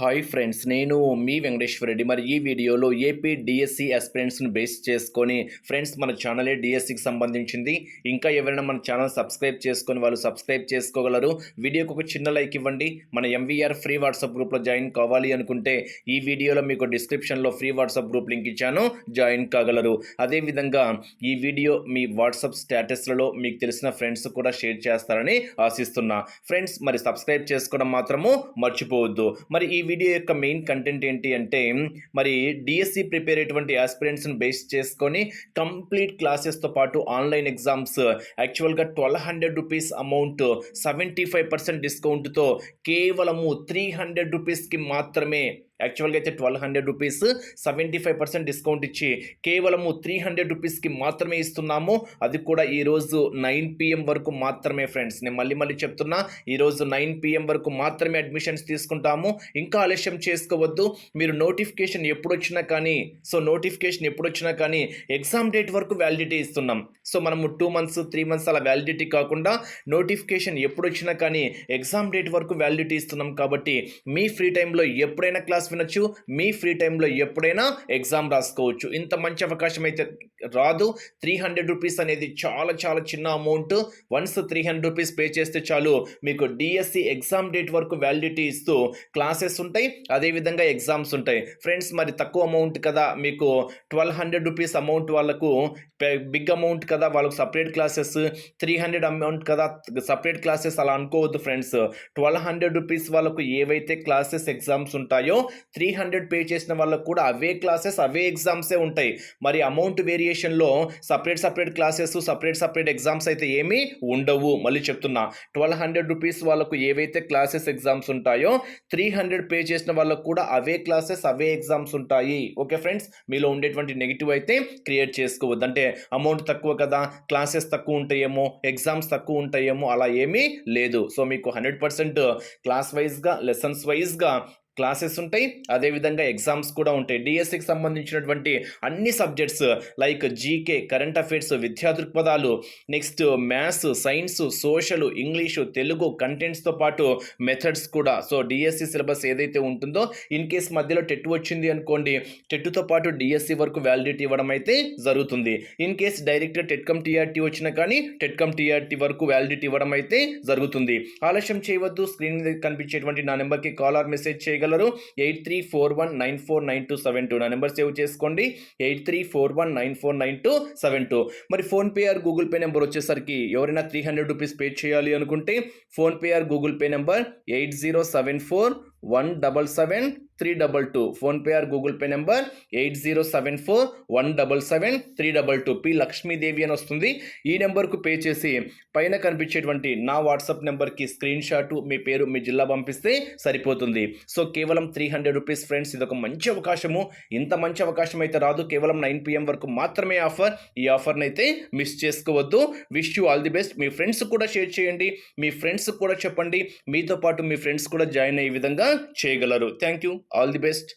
Hi friends నేను మీ వెంకటేశ్వర రెడ్డి. మరి ఈ వీడియోలో ఏపీ డిఎస్సి ఆస్పిరెంట్స్ను బేస్ చేసుకొని ఫ్రెండ్స్ మన ఛానలే డిఎస్సికి సంబంధించింది. ఇంకా ఎవరైనా మన ఛానల్ సబ్స్క్రైబ్ చేసుకొని వాళ్ళు సబ్స్క్రైబ్ చేసుకోగలరు. వీడియోకి ఒక చిన్న లైక్ ఇవ్వండి. మన ఎంవీఆర్ ఫ్రీ వాట్సాప్ గ్రూప్లో జాయిన్ కావాలి అనుకుంటే ఈ వీడియోలో మీకు డిస్క్రిప్షన్లో ఫ్రీ వాట్సాప్ గ్రూప్ లింక్ ఇచ్చాను. జాయిన్ కాగలరు. అదేవిధంగా ఈ వీడియో మీ వాట్సాప్ స్టేటస్లలో మీకు తెలిసిన ఫ్రెండ్స్ కూడా షేర్ చేస్తారని ఆశిస్తున్నా. ఫ్రెండ్స్ మరి సబ్స్క్రైబ్ చేసుకోవడం మాత్రము మర్చిపోవద్దు. మరి ఈ వీడియో యొక్క మెయిన్ కంటెంట్ ఏంటి అంటే మరి డిఎస్సి ప్రిపేర్ అయ్యేటువంటి ఆస్పిరెంట్స్ని బేస్ చేసుకొని కంప్లీట్ క్లాసెస్తో పాటు ఆన్లైన్ ఎగ్జామ్స్ యాక్చువల్గా twelve hundred rupees amount seventy five percent డిస్కౌంట్తో కేవలము త్రీ హండ్రెడ్ రూపీస్కి మాత్రమే యాక్చువల్గా అయితే twelve hundred rupees seventy five percent discount ఇచ్చి కేవలము త్రీ హండ్రెడ్ రూపీస్కి మాత్రమే ఇస్తున్నాము. అది కూడా ఈరోజు నైన్ పిఎం వరకు మాత్రమే ఫ్రెండ్స్. నేను మళ్ళీ మళ్ళీ చెప్తున్నా ఈరోజు నైన్ పిఎం వరకు మాత్రమే అడ్మిషన్స్ తీసుకుంటాము. ఇంకా ఆలస్యం చేసుకోవద్దు. మీరు నోటిఫికేషన్ ఎప్పుడు వచ్చినా కానీ సో నోటిఫికేషన్ ఎప్పుడు వచ్చినా కానీ ఎగ్జామ్ డేట్ వరకు వ్యాలిడిటీ ఇస్తున్నాం. సో మనము టూ మంత్స్ త్రీ మంత్స్ అలా వ్యాలిడిటీ కాకుండా నోటిఫికేషన్ ఎప్పుడు వచ్చినా కానీ ఎగ్జామ్ డేట్ వరకు వ్యాలిడిటీ ఇస్తున్నాం. కాబట్టి మీ ఫ్రీ టైంలో ఎప్పుడైనా క్లాస్ వినొచ్చు మీ ఫ్రీ టైంలో ఎప్పుడైనా ఎగ్జామ్ రాసుకోవచ్చు. ఇంత మంచి అవకాశం అయితే రాదు. త్రీ హండ్రెడ్ రూపీస్ అనేది చాలా చాలా చిన్న amount once three hundred rupees pay చేస్తే చాలు. మీకు డిఎస్సి ఎగ్జామ్ డేట్ వరకు వ్యాలిడిటీ ఇస్తూ క్లాసెస్ ఉంటాయి. అదేవిధంగా ఎగ్జామ్స్ ఉంటాయి. ఫ్రెండ్స్ మరి తక్కువ అమౌంట్ కదా మీకు. ట్వెల్వ్ హండ్రెడ్ రూపీస్ అమౌంట్ వాళ్ళకు బిగ్ అమౌంట్ కదా వాళ్ళకు separate classes three hundred amount కదా సపరేట్ క్లాసెస్ అలా అనుకోవద్దు ఫ్రెండ్స్ ట్వెల్వ్ హండ్రెడ్ రూపీస్ వాళ్ళకు ఏవైతే క్లాసెస్ ఎగ్జామ్స్ ఉంటాయో త్రీ హండ్రెడ్ పే చేసిన వాళ్ళకు కూడా అవే క్లాసెస్ అవే ఎగ్జామ్సే ఉంటాయి. మరి amount వేరియేషన్లో separate separate classes separate separate exams అయితే ఏమీ ఉండవు. మళ్ళీ చెప్తున్నా ట్వెల్వ్ హండ్రెడ్ రూపీస్ వాళ్ళకు ఏవైతే క్లాసెస్ ఎగ్జామ్స్ ఉంటాయో త్రీ హండ్రెడ్ పే చేసిన వాళ్ళకు కూడా అవే క్లాసెస్ అవే ఎగ్జామ్స్ ఉంటాయి. ఓకే ఫ్రెండ్స్ మీలో ఉండేటువంటి నెగిటివ్ అయితే క్రియేట్ చేసుకోవద్దు. అంటే అమౌంట్ తక్కువ కదా క్లాసెస్ తక్కువ ఉంటాయేమో ఎగ్జామ్స్ తక్కువ ఉంటాయేమో అలా ఏమీ లేదు. సో మీకు హండ్రెడ్ పర్సెంట్ క్లాస్ వైజ్గా లెసన్స్ వైజ్గా క్లాసెస్ ఉంటాయి. అదేవిధంగా ఎగ్జామ్స్ కూడా ఉంటాయి. డిఎస్సికి సంబంధించినటువంటి అన్ని subjects like GK current affairs విద్యా దృక్పథాలు next maths science social English Telugu కంటెంట్స్తో పాటు మెథడ్స్ కూడా. సో డిఎస్సి సిలబస్ ఏదైతే ఉంటుందో ఇన్ కేస్ మధ్యలో టెట్ వచ్చింది అనుకోండి టెట్తో పాటు డిఎస్సి వరకు వ్యాలిడిటీ ఇవ్వడం అయితే జరుగుతుంది. In case direct TET cum TRT వచ్చినా కానీ టెట్కమ్ టీఆర్టీ వరకు వ్యాలిడిటీ ఇవ్వడం అయితే జరుగుతుంది. ఆలస్యం చేయవద్దు. స్క్రీన్ మీద కనిపించేటువంటి నా నెంబర్కి కాల్ ఆర్ మెసేజ్ చేయగలరు. Eight three four one nine four nine two seven two. నా నెంబర్ సేవ్ చేసుకోండి. Eight three four one nine four nine two. Seven two మరి PhonePe or Google Pay number వచ్చేసరికి ఎవరైనా త్రీ హండ్రెడ్ రూపీస్ పే చేయాలి అనుకుంటే PhonePe or Google Pay number eight zero seven four one double seven three double two PhonePe or Google Pay number eight zero seven four one double seven three double two P Lakshmidevi అని వస్తుంది. ఈ నెంబర్కు pay చేసి పైన కనిపించేటువంటి నా WhatsApp నెంబర్కి screen shot మీ పేరు మీ జిల్లా పంపిస్తే సరిపోతుంది. సో కేవలం త్రీ హండ్రెడ్ రూపీస్ ఫ్రెండ్స్ ఇది ఒక మంచి అవకాశము. ఇంత మంచి అవకాశం అయితే రాదు. కేవలం నైన్ పిఎం వరకు మాత్రమే ఆఫర్. ఈ ఆఫర్ని అయితే మిస్ చేసుకోవద్దు. Wish you all the best me friends కూడా షేర్ చేయండి. మీ ఫ్రెండ్స్ కూడా చెప్పండి. మీతో పాటు మీ ఫ్రెండ్స్ కూడా జాయిన్ అయ్యే విధంగా చేయగలరు. Thank you all the best